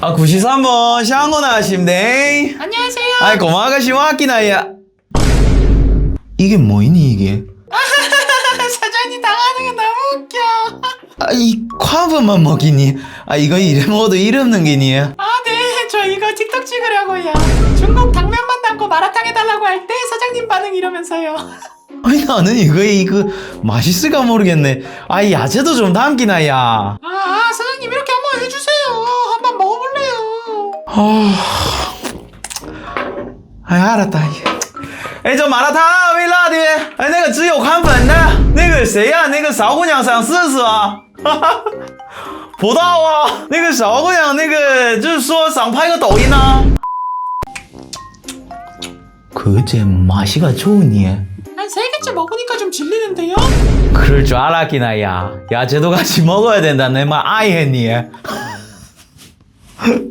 아 93번 샹고 나가시면 안녕하세요. 아이 고마가시 와끼나야 이게 뭐이니 이게 사장님 당하는 게 너무 웃겨. 아이 콰브만 먹이니 아 이거 이름 먹어도 이름 없는 게니 아, 네. 저 이거 틱톡 찍으려고요. 중국 당면만 담고 마라탕 해달라고 할 때 사장님 반응 이러면서요. 아니 나는 이거 이거 맛있을까 모르겠네 아 야채도 좀 담기나야 아, 아, 사장님 이렇게 아, 아 알았다.哎，这麻辣烫微辣的，哎，那个只有宽粉的，那个谁呀、那个勺姑娘想试试啊？哈哈，不到啊，那个勺姑娘那个就是说想拍个抖音啊。그제맛이가좋으니 한 세 개째 먹으니까 좀 질리는데요? 그럴 줄 알았기나 야 야채도 같이 먹어야 된다 내 말 아이 했니